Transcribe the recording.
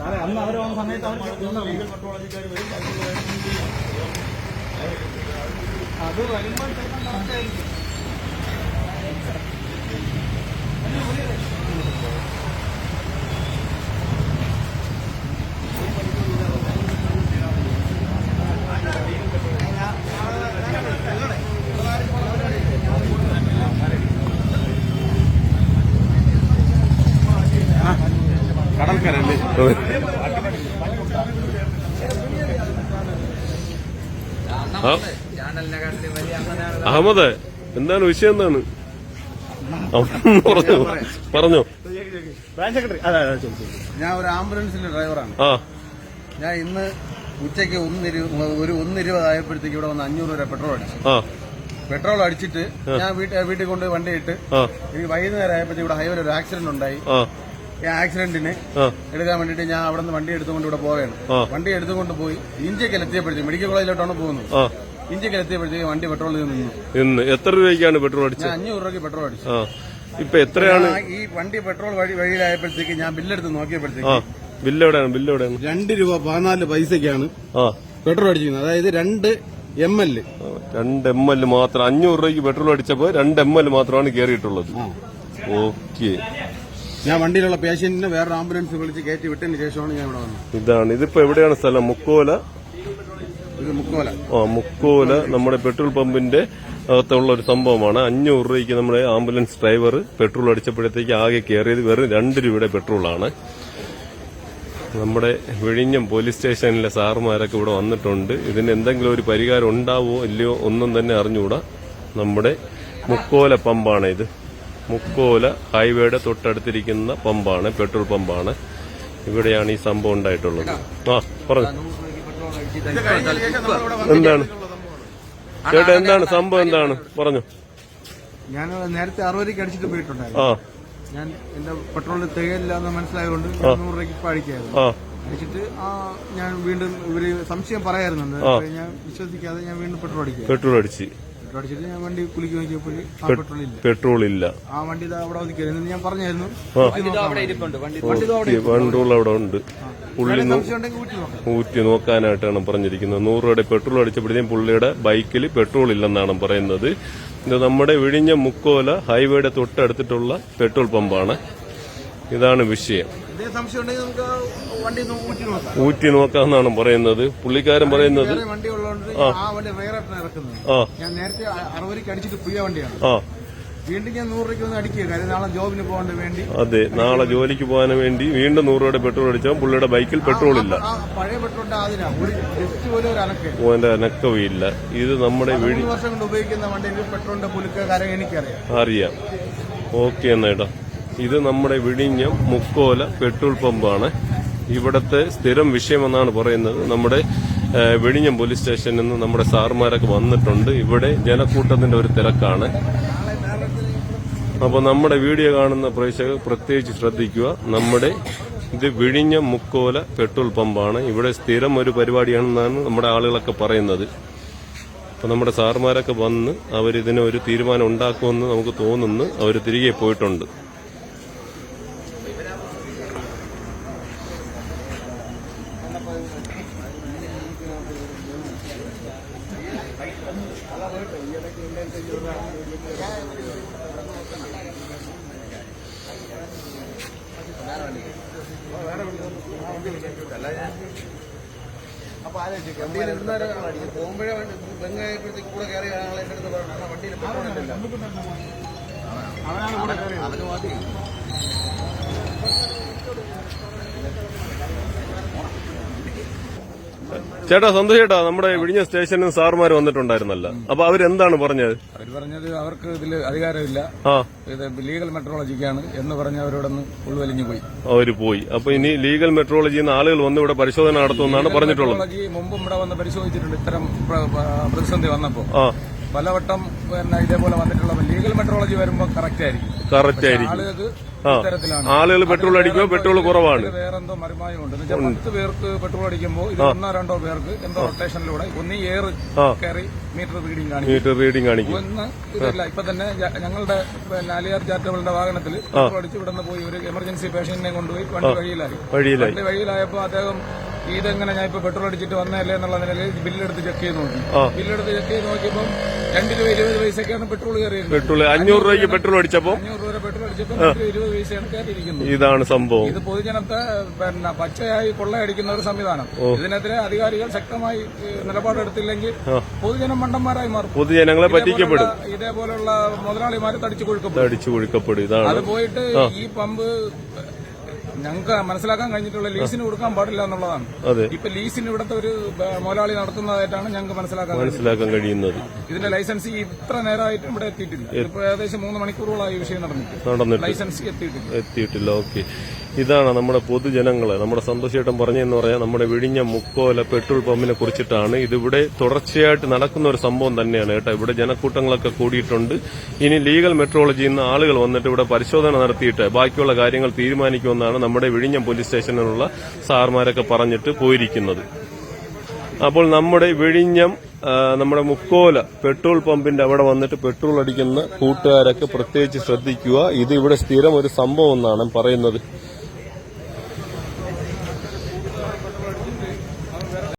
സാറേ അന്ന് അവർ വന്ന സമയത്ത് അവർ അത് വരുമ്പോൾ ചിലപ്പോൾ ആ. അഹമ്മദ് എന്താണ് വിഷയം എന്താണ്? പറഞ്ഞു പറഞ്ഞോ. ഞാൻ ഒരു ആംബുലൻസിന്റെ ഡ്രൈവറാണ്. ഞാൻ ഇന്ന് ഉച്ചയ്ക്ക് ഒന്നിരു ഒരു ഒന്നിരുപതായപ്പോഴത്തേക്ക് ഇവിടെ വന്ന് അഞ്ഞൂറ് രൂപ പെട്രോൾ അടിച്ചു. പെട്രോൾ അടിച്ചിട്ട് ഞാൻ വീട്ടിൽ വീട്ടിൽ കൊണ്ട് വണ്ടി ഇട്ട് ഈ വൈകുന്നേരം ആയപ്പോഴത്തേക്ക് ഇവിടെ ഹൈവേയിൽ ഒരു ആക്സിഡന്റ് ഉണ്ടായി. ആക്സിഡന്റിന് എടുക്കാൻ വേണ്ടിട്ട് ഞാൻ അവിടെ നിന്ന് വണ്ടി എടുത്തുകൊണ്ട് ഇവിടെ പോവുകയാണ്. വണ്ടി എടുത്തുകൊണ്ട് പോയി ഇന്ത്യക്കൽ എത്തിയപ്പോഴത്തേക്ക് മെഡിക്കൽ കോളേജിലോട്ടാണ് പോകുന്നത്. ഇന്ത്യക്കൽ എത്തിയപ്പോഴത്തേക്ക് വണ്ടി പെട്രോൾ നിന്നു ഇന്ന് എത്ര രൂപയ്ക്കാണ് പെട്രോൾ അടിച്ചത്? അഞ്ഞൂറ് രൂപയ്ക്ക് പെട്രോൾ അടിച്ചു. ഇപ്പൊ എത്രയാണ്? ഈ വണ്ടി പെട്രോൾ വഴി വഴിയിലായപ്പോഴത്തേക്ക് ഞാൻ ബില്ലെടുത്ത് നോക്കിയപ്പോഴത്തേക്ക് ബില്ല് എവിടെയാണ് ബില്ല് എവിടെയാണ് രണ്ട് രൂപ പതിനാല് പൈസക്കാണ് പെട്രോൾ അടിച്ചിരുന്നത്. അതായത് രണ്ട് എം എൽ. രണ്ട് എം എൽ മാത്രം. അഞ്ഞൂറ് രൂപയ്ക്ക് പെട്രോൾ അടിച്ചപ്പോ രണ്ട് എം എൽ മാത്രമാണ് കയറിയിട്ടുള്ളത്. ഓക്കെ. ഞാൻ വണ്ടിയിലുള്ള പേഷ്യന്റിനെ വേറെ ആംബുലൻസ് വിളിച്ച് കയറ്റി വിട്ടതിന് ശേഷമാണ് ഞാൻ ഇവിടെ വന്നത്. ഇതാണ്. ഇതിപ്പോ എവിടെയാണ് സ്ഥലം? മുക്കോല? ഇത് മുക്കോല. ആ മുക്കോല നമ്മുടെ പെട്രോൾ പമ്പിന്റെ അകത്തുള്ള ഒരു സംഭവമാണ്. അഞ്ഞൂറ് രൂപയ്ക്ക് നമ്മുടെ ആംബുലൻസ് ഡ്രൈവർ പെട്രോൾ അടിച്ചപ്പോഴത്തേക്ക് ആകെ കയറിയത് വെറും രണ്ട് രൂപയുടെ പെട്രോളാണ്. നമ്മുടെ വിഴിഞ്ഞം പോലീസ് സ്റ്റേഷനിലെ സാറുമാരൊക്കെ ഇവിടെ വന്നിട്ടുണ്ട്. ഇതിന് എന്തെങ്കിലും ഒരു പരിഹാരം ഉണ്ടാവോ ഇല്ലയോ ഒന്നും തന്നെ അറിഞ്ഞുകൂടാ. നമ്മുടെ മുക്കോല പമ്പാണ് ഇത്. മുക്കോല ഹൈവേയുടെ തൊട്ടടുത്തിരിക്കുന്ന പമ്പാണ് പെട്രോൾ പമ്പാണ്. ഇവിടെയാണ് ഈ സംഭവം ഉണ്ടായിട്ടുള്ളത്. ആ പറഞ്ഞു. എന്താണ്? ചേട്ടാ എന്താണ്? സംഭവം എന്താണ്? പറഞ്ഞു. ഞാൻ നേരത്തെ അറുപതിക്ക് അടിച്ചിട്ട് പോയിട്ടുണ്ടായിരുന്നു. ആ. ഞാൻ എന്റെ പെട്രോളിൽ തികയില്ല എന്ന് മനസ്സിലായതുകൊണ്ട് നൂറ് രൂപയ്ക്ക് ഇപ്പൊ അടിക്കായിരുന്നു. അടിച്ചിട്ട് ആ ഞാൻ വീണ്ടും ഇവർ സംശയം പറയാറുണ്ട്. ഞാൻ വിശ്വസിക്കാതെ ഞാൻ വീണ്ടും പെട്രോൾ അടിക്കുക പെട്രോൾ അടിച്ച്. പെട്രോൾ അടിച്ചിട്ട് ഞാൻ വണ്ടി നോക്കിയപ്പോൾ പെട്രോൾ ഇല്ല പെട്രോൾ ഇല്ല ആ വണ്ടി ഇതാ അവിടെ ഞാൻ പറഞ്ഞായിരുന്നു. പെട്രോൾ അവിടെ ഉണ്ട്. പുള്ളി ഊറ്റി നോക്കാം. നോക്കാനായിട്ടാണ് പറഞ്ഞിരിക്കുന്നത്. നൂറ് രൂപയുടെ പെട്രോൾ അടിച്ചപ്പോഴത്തേക്കും പുള്ളിയുടെ ബൈക്കിൽ പെട്രോൾ ഇല്ലെന്നാണ് പറയുന്നത്. ഇത് നമ്മുടെ വിഴിഞ്ഞ മുക്കോല ഹൈവേയുടെ തൊട്ടടുത്തിട്ടുള്ള പെട്രോൾ പമ്പാണ്. ഇതാണ് വിഷയം. ഇതേ സംശയം ഉണ്ടെങ്കിൽ നമുക്ക് വണ്ടി ഒന്ന് ഊറ്റി നോക്കാം. ഊറ്റി നോക്കാമെന്നാണ് പറയുന്നത്. പുള്ളിക്കാരൻ പറയുന്നത് വണ്ടി ഉള്ളതുകൊണ്ട് ആ. വണ്ടി റയറായിട്ടാണ് ഇറക്കുന്നത്? ഞാൻ നേരത്തെ അറുപതിക്ക് അടിച്ചിട്ട് പുതിയ വണ്ടിയാണ്. വീണ്ടും ഞാൻ നൂറ് രൂപയ്ക്ക് ഒന്ന് അടിക്കുക കാര്യം നാളെ ജോബിന് പോകാൻ വേണ്ടി. അതെ നാളെ ജോലിക്ക് പോകാൻ വേണ്ടി വീണ്ടും നൂറ് രൂപയുടെ പെട്രോൾ അടിച്ചാൽ പുള്ളിയുടെ ബൈക്കിൽ പെട്രോൾ ഇല്ല. ആ പഴയ പെട്രോളിന്റെ അതിനാ. ഒരു ജസ്റ്റ് പോലും ഒരു അനക്ക്. ഓന്റെ അനക്കവില്ല ഇത് നമ്മുടെ വീട് മൂന്ന് വർഷം കൊണ്ട് ഉപയോഗിക്കുന്ന വണ്ടിയിൽ പെട്രോളിന്റെ പുലുക്ക കാര്യം എനിക്കറിയാം. അറിയാം. ഓക്കെ എന്നേട്ടാ ഇത് നമ്മുടെ വിഴിഞ്ഞം മുക്കോല പെട്രോൾ പമ്പാണ്. ഇവിടത്തെ സ്ഥിരം വിഷയമെന്നാണ് പറയുന്നത്. നമ്മുടെ ഏ, വിഴിഞ്ഞം പോലീസ് സ്റ്റേഷനിൽ നിന്ന് നമ്മുടെ സാറുമാരൊക്കെ വന്നിട്ടുണ്ട്. ഇവിടെ ജനക്കൂട്ടത്തിന്റെ ഒരു തിരക്കാണ്. അപ്പോൾ നമ്മുടെ വീഡിയോ കാണുന്ന പ്രേക്ഷകർ പ്രത്യേകിച്ച് ശ്രദ്ധിക്കുക. നമ്മുടെ ഇത് വിഴിഞ്ഞ മുക്കോല പെട്രോൾ പമ്പാണ്. ഇവിടെ സ്ഥിരം ഒരു പരിപാടിയാണെന്നാണ് നമ്മുടെ ആളുകളൊക്കെ പറയുന്നത്. അപ്പൊ നമ്മുടെ സാറുമാരൊക്കെ വന്ന് അവരിതിന് ഒരു തീരുമാനം ഉണ്ടാക്കുമെന്ന് നമുക്ക് തോന്നുന്നു. അവർ തിരികെ പോയിട്ടുണ്ട്. അപ്പൊ ആലോചിക്കും വണ്ടിയിൽ ഇരുന്നാൽ പോകുമ്പോഴേ ബംഗായപ്പോഴത്തേക്ക് കൂടെ കയറി ആളെ എടുത്ത് പറഞ്ഞു വണ്ടിയിൽ കയറിയത് അവന് മതി ചേട്ടാ സന്തോഷ് ചേട്ടാ നമ്മുടെ വിഴിഞ്ഞ സ്റ്റേഷനിൽ നിന്ന് സാറുമാർ വന്നിട്ടുണ്ടായിരുന്നല്ലോ. അപ്പൊ അവരെന്താണ് പറഞ്ഞത്? അവർ പറഞ്ഞത് അവർക്ക് ഇതിൽ അധികാരമില്ല. ഇത് ലീഗൽ മെട്രോളജിക്കാണ് എന്ന് പറഞ്ഞ് അവരോടൊന്ന് ഉൾവലിഞ്ഞു പോയി. അവർ പോയി. അപ്പൊ ഇനി ലീഗൽ മെട്രോളജിയിൽ നിന്ന് ആളുകൾ വന്ന് ഇവിടെ പരിശോധന നടത്തുമെന്നാണ് പറഞ്ഞിട്ടുള്ളത്. മുമ്പ് ഇവിടെ വന്ന് പരിശോധിച്ചിട്ടുണ്ട് ഇത്തരം പ്ര- പ്ര- പ്രതിസന്ധി വന്നപ്പോൾ ആ. പലവട്ടം പിന്നെ ഇതേപോലെ വന്നിട്ടുള്ള ലീഗൽ മെട്രോളജി വരുമ്പോൾ കറക്റ്റ് ആയിരിക്കും. കറക്റ്റ് ആയിരിക്കും. ആളുകൾ പെട്രോൾ അടിക്കുമോ പെട്രോൾ കുറവാണ്. വേറെന്തോ മരുമായും എന്ന് വെച്ചാൽ പത്ത് പേർക്ക് പെട്രോൾ അടിക്കുമ്പോൾ ഇത് ഒന്നോ രണ്ടോ പേർക്ക് എന്തോ റൊട്ടേഷനിലൂടെ ഒന്നീ എയർ കയറി മീറ്റർ റീഡിംഗ് കാണിക്കും. മീറ്റർ റീഡിംഗ് കാണിക്കും. ഒന്ന് ഇതല്ല ഇപ്പൊ തന്നെ ഞങ്ങളുടെ അലിയാർ ചാരിറ്റബിളിന്റെ വാഹനത്തിൽ പെട്രോൾ അടിച്ച് ഇവിടുന്ന് പോയി ഒരു എമർജൻസി പേഷ്യന്റിനെ കൊണ്ടുപോയി വണ്ടി വഴിയിലായി. വഴിയിലായി. വണ്ടി വഴിയിലായപ്പോ അദ്ദേഹം ഇതെങ്ങനെ ഞാൻ ഇപ്പൊ പെട്രോൾ അടിച്ചിട്ട് വന്നതല്ലേ എന്നുള്ള നിലയിൽ ബില്ലെടുത്ത് ചെക്ക് ചെയ്ത് നോക്കി. ബില്ലെടുത്ത് ചെക്ക് ചെയ്ത് നോക്കിയപ്പോൾ രണ്ട് രൂപ ഇരുപത് പൈസക്കാണ് പെട്രോൾ കയറിയത് പെട്രോൾ അഞ്ഞൂറ് രൂപയ്ക്ക് പെട്രോൾ അടിച്ചപ്പോ? അഞ്ഞൂറ് രൂപ പെട്രോൾ ഇരുപത് പൈസയാണ് കയറിയിരിക്കുന്നത്. ഇതാണ് സംഭവം. ഇത് പൊതുജനത്തെ പിന്നെ പച്ചയായി കൊള്ളയടിക്കുന്ന ഒരു സംവിധാനം. ഇതിനെതിരെ അധികാരികൾ ശക്തമായി നിലപാടെടുത്തില്ലെങ്കിൽ പൊതുജനം മണ്ടന്മാരായി മാറും. പൊതുജനങ്ങളെ പറ്റിക്കപ്പെടും. ഇതേപോലുള്ള- മുതലാളിമാരെ തടിച്ചു കൊഴുക്കും അടിച്ചു കൊടുക്കപ്പെടും ഇതാണ്. അത് പോയിട്ട് ഈ പമ്പ് ഞങ്ങൾക്ക് മനസ്സിലാക്കാൻ കഴിഞ്ഞിട്ടുള്ള ലീസിന് കൊടുക്കാൻ പാടില്ല എന്നുള്ളതാണ്. ഇപ്പൊ ലീസിന് ഇവിടുത്തെ ഒരു മുതലാളി നടത്തുന്നതായിട്ടാണ് ഞങ്ങൾക്ക് മനസ്സിലാക്കാൻ മനസ്സിലാക്കാൻ കഴിയുന്നത്. ഇതിന്റെ ലൈസൻസ് ഇത്ര നേരമായിട്ടും ഇവിടെ എത്തിയിട്ടില്ല. ഇപ്പൊ ഏകദേശം മൂന്ന് മണിക്കൂറുകളായി ഈ വിഷയം നടന്നിട്ട്. ലൈസൻസ് എത്തിയിട്ടില്ല. എത്തിയിട്ടില്ല. ഓക്കെ. ഇതാണ് നമ്മുടെ പൊതുജനങ്ങൾ നമ്മുടെ സന്തോഷേട്ടൻ പറഞ്ഞെന്ന് പറഞ്ഞാൽ നമ്മുടെ വിഴിഞ്ഞ മുക്കോല പെട്രോൾ പമ്പിനെ കുറിച്ചിട്ടാണ്. ഇതിവിടെ തുടർച്ചയായിട്ട് നടക്കുന്ന ഒരു സംഭവം തന്നെയാണ് കേട്ടോ. ഇവിടെ ജനക്കൂട്ടങ്ങളൊക്കെ കൂടിയിട്ടുണ്ട്. ഇനി ലീഗൽ മെട്രോളജിയിൽ നിന്ന് ആളുകൾ വന്നിട്ട് ഇവിടെ പരിശോധന നടത്തിയിട്ട് ബാക്കിയുള്ള കാര്യങ്ങൾ തീരുമാനിക്കുമെന്നാണ് നമ്മുടെ വിഴിഞ്ഞം പോലീസ് സ്റ്റേഷനിലുള്ള സാർമാരൊക്കെ പറഞ്ഞിട്ട് പോയിരിക്കുന്നത്. അപ്പോൾ നമ്മുടെ വിഴിഞ്ഞം നമ്മുടെ മുക്കോല പെട്രോൾ പമ്പിന്റെ അവിടെ വന്നിട്ട് പെട്രോൾ അടിക്കുന്ന കൂട്ടുകാരൊക്കെ പ്രത്യേകിച്ച് ശ്രദ്ധിക്കുക. ഇത് ഇവിടെ സ്ഥിരം ഒരു സംഭവം എന്നാണ് പറയുന്നത്.